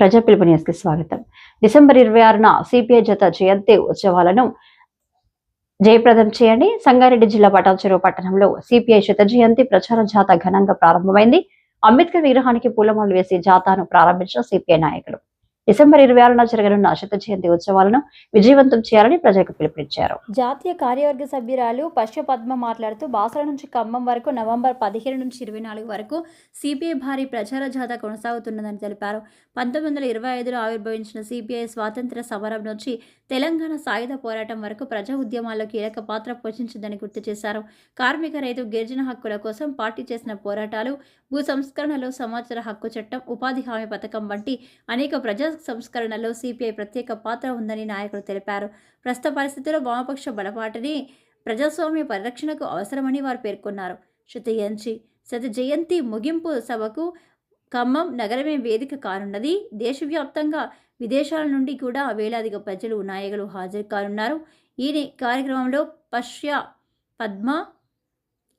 ప్రజా పిలుపు న్యూస్కి స్వాగతం. డిసెంబర్ ఇరవై ఆరున సిపిఐ జత జయంతి ఉత్సవాలను జయప్రదం చేయండి. సంగారెడ్డి జిల్లా పటాన్చెరువు పట్టణంలో సిపిఐ శత జయంతి ప్రచార జాథా ఘనంగా ప్రారంభమైంది. అంబేద్కర్ విగ్రహానికి పూలమాలు వేసి జాథాను ప్రారంభించిన సిపిఐ నాయకులు. డిసెంబర్ ఇరవై ఆరున జరగనున్న శత జయంతి ఉత్సవాలను విజయవంతం చేయాలని ప్రజలకు పిలుపునిచ్చారు. జాతీయ కార్యవర్గ సభ్యురాలు పశ్వ పద్మ మాట్లాడుతూ బాసర నుంచి ఖమ్మం వరకు నవంబర్ పదిహేను నుంచి ఇరవై నాలుగు వరకు సిపిఐ భారీ ప్రచార జాథా కొనసాగుతున్నదని తెలిపారు. పంతొమ్మిది వందల ఇరవై ఐదులో ఆవిర్భవించిన సిపిఐ స్వాతంత్ర సమరం నుంచి తెలంగాణ సాయుధ పోరాటం వరకు ప్రజా ఉద్యమాల్లో కీలక పాత్ర పోషించిందని గుర్తు చేశారు. కార్మిక రైతు గిరిజన హక్కుల కోసం పార్టీ చేసిన పోరాటాలు భూ సంస్కరణలు సమాచార హక్కు చట్టం ఉపాధి హామీ పథకం వంటి అనేక ప్రజా సంస్కరణలో సిపిఐ ప్రత్యేక పాత్ర ఉందని నాయకులు తెలిపారు. ప్రస్తుత పరిస్థితుల్లో వామపక్ష బలపాటని ప్రజాస్వామ్య పరిరక్షణకు అవసరమని వారు పేర్కొన్నారు. శత శత జయంతి ముగింపు సభకు ఖమ్మం నగరమే వేదిక కానున్నది. దేశవ్యాప్తంగా విదేశాల నుండి కూడా వేలాదిగా ప్రజలు నాయకులు హాజరు కానున్నారు. ఈ కార్యక్రమంలో పశ్య పద్మ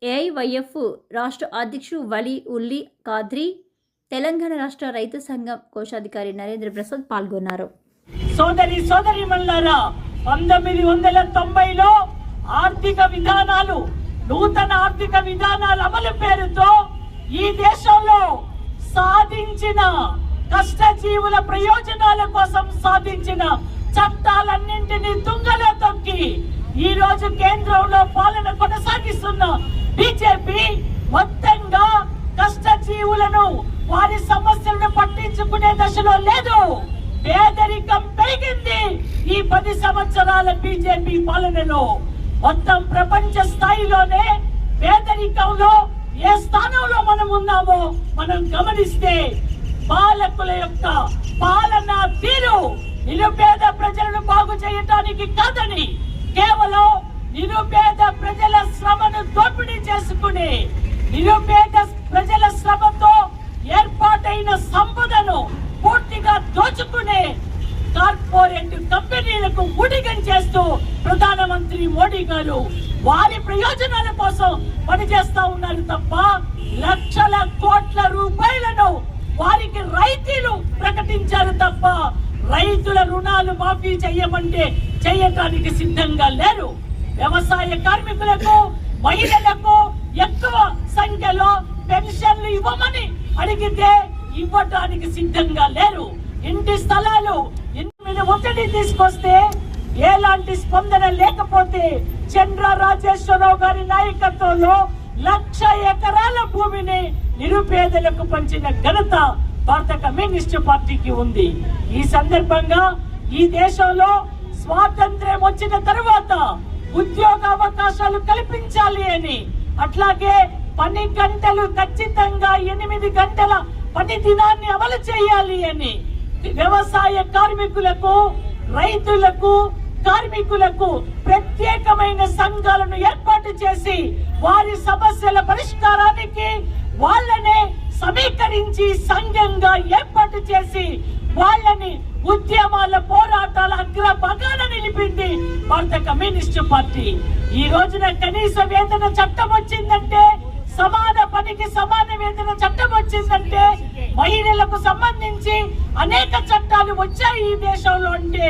ఏఐవైఎఫ్ రాష్ట్ర అధ్యక్షుడు వలి ఉల్లి కాద్రి తెలంగాణ రాష్ట్ర రైతు సంఘం కోశాధికారి నరేంద్ర ప్రసాద్ పాల్గొన్నారు. సోదరి సోదరి మల్లారా పంతొమ్మిది వందల తొంభైలో ఆర్థిక విధానాలు నూతన ఆర్థిక విధానాల అమలు పేరుతో ఈ దేశంలో సాధించిన కష్టజీవుల ప్రయోజనాల కోసం సాధించిన చట్టాలన్నింటినీ తుంగలో తొక్కి ఈ రోజు కేంద్రంలో పాలన కొనసాగిస్తున్న బీజేపీ మొత్తంగా కష్టజీవులను వారి సమస్యలను పట్టించుకునే దశలో లేదు. పేదరికం పెరిగింది. ఈ పది సంవత్సరాల బీజేపీ పాలనలో మొత్తం ప్రపంచ స్థాయిలోనే పేదరికంలో ఏ స్థానంలో మనం ఉన్నామో మనం గమనిస్తే పాలకుల యొక్క పాలన తీరు నిరుపేద ప్రజలను బాగు చేయటానికి కాదని కేవలం నిరుపేద ప్రజల శ్రమను దోపిడీ చేసుకుని నిరుపేద ప్రజల శ్రమతో ఏర్పాటైన సంపదను పూర్తిగా దోచుకునే కార్పొరేట్ కంపెనీలకు ఊడిగం చేస్తూ ప్రధానమంత్రి మోడీ గారు వారి ప్రయోజనాల కోసం పనిచేస్తా ఉన్నారు తప్ప లక్షల కోట్ల రూపాయలను వారికి రైతులు ప్రకటించారు తప్ప రైతుల రుణాలు మాఫీ చేయమంటే చేయటానికి సిద్ధంగా లేరు. వ్యవసాయ కార్మికులకు మహిళలకు ఎక్కువ సంఖ్యలో పెన్షన్లు ఇవ్వమని అడిగితే ఇవ్వటానికి సిద్ధంగా లేరు. ఇంటి స్థలాలు మీద ఒత్తిడి తీసుకొస్తే ఎలాంటి స్పందన లేకపోతే చంద్ర రాజేశ్వరరావు గారి నాయకత్వంలో లక్ష ఎకరాల భూమిని నిరుపేదలకు పంచిన ఘనత భారత కమ్యూనిస్ట్ పార్టీకి ఉంది. ఈ సందర్భంగా ఈ దేశంలో స్వాతంత్ర్యం వచ్చిన తర్వాత ఉద్యోగ అవకాశాలు కల్పించాలి అని అట్లాగే పని గంటలు ఖచ్చితంగా ఎనిమిది గంటల పని దినాన్ని అమలు చేయాలి అని వ్యవసాయ కార్మికులకు రైతులకు కార్మికులకు ప్రత్యేకమైన సంఘాలను ఏర్పాటు చేసి వారి సమస్యల పరిష్కారానికి వాళ్ళనే సమీకరించి సంఘంగా ఏర్పాటు చేసి వాళ్ళని ఉద్యమాల పోరాటాల అగ్రభాగాన నిలిపింది భారత కమ్యూనిస్టు పార్టీ. ఈ రోజున కనీస వేతన చట్టం వచ్చిందంటే సమాన పనికి సమాన వేతన చట్టం వచ్చిందంటే మహిళలకు సంబంధించి అనేక చట్టాలు వచ్చాయి ఈ దేశంలో అంటే